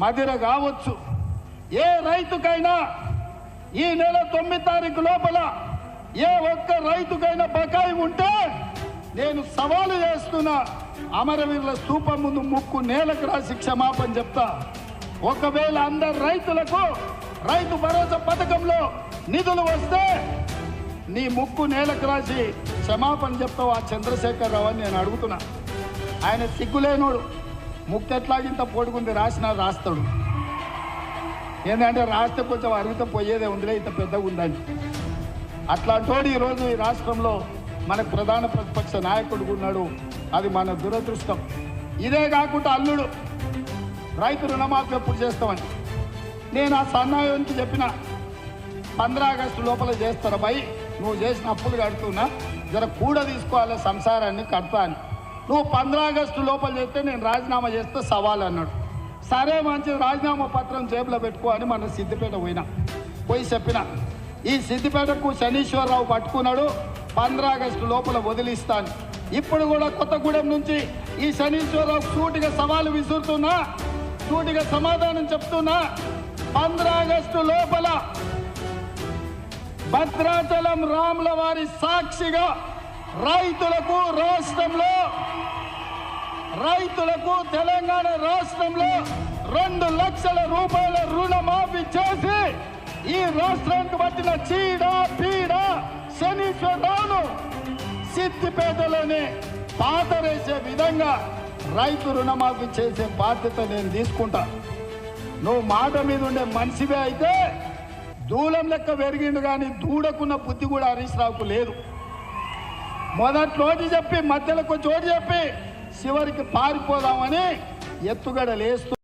మదిర కావచ్చు. ఏ రైతుకైనా ఈ నెల తొమ్మిది తారీఖు లోపల ఏ ఒక్క రైతుకైనా బకాయి ఉంటే నేను సవాలు చేస్తున్నా. అమరవీరుల స్తూపం ముందు ముక్కు నేలకు రాసి క్షమాపణ చెప్తా. ఒకవేళ అందరు రైతులకు రైతు భరోసా పథకంలో నిధులు వస్తే నీ ముక్కు నేలకు రాసి క్షమాపణ చెప్తావు ఆ చంద్రశేఖరరావు అని నేను అడుగుతున్నా. ఆయన సిగ్గులేనోడు. ముక్కు ఎట్లాగింత పొడుగుంది రాసినా రాస్తాడు. ఏంటంటే రాస్తే కొంచెం అరిగితే పోయేదే ఉందిలే ఇంత పెద్దగా ఉందని. అట్లాంటోడు ఈరోజు ఈ రాష్ట్రంలో మనకు ప్రధాన ప్రతిపక్ష నాయకుడు ఉన్నాడు. అది మన దురదృష్టం. ఇదే కాకుండా అల్లుడు రైతు రుణమాఫీ ఎప్పుడు చేస్తామని. నేను ఆ సన్నాయానికి చెప్పిన పంద్రా ఆగస్టు లోపల చేస్తారా భయ్ నువ్వు చేసిన అప్పులు కడుతున్నా జర కూడ తీసుకోవాలి సంసారాన్ని కడతా అని. నువ్వు పంద్రా ఆగస్టు లోపల చేస్తే నేను రాజీనామా చేస్తే సవాల్ అన్నాడు. సరే మంచి రాజీనామా పత్రం జేబులో పెట్టుకో అని మన సిద్దిపేట పోయినా. పోయి చెప్పిన. ఈ సిద్దిపేటకు శనీశ్వరరావు పట్టుకున్నాడు పంద్రా ఆగస్టు లోపల వదిలిస్తాను ఇప్పుడు కూడా కొత్తగూడెం నుంచి ఈ శనీశ్వరరావు సూటిగా సవాలు విసురుతున్నా సూటిగా సమాధానం చెప్తున్నా పంద్రా ఆగస్టు లోపల భద్రాచలం రాముల వారి సాక్షిగా రైతులకు రాష్ట్రంలో రైతులకు తెలంగాణ రాష్ట్రంలో రెండు లక్షల రూపాయల రుణమాఫీ చేసి ఈ రాష్ట్రానికి పట్టిన చీడ పీడ శనీశ్వరరావును సిద్దిపేటలోనే పాతరేసే విధంగా రైతు రుణమాఫీ చేసే బాధ్యత నేను తీసుకుంటా. నువ్వు మాట మీద ఉండే మనిషివే అయితే దూలం లెక్క పెరిగిండు కానీ దూడకున్న బుద్ధి కూడా హరీష్ రావుకు లేదు. మొదట్లోటి చెప్పి మధ్యలో కొంచెం చోటు చెప్పి చివరికి పారిపోదామని ఎత్తుగడ లేస్తూ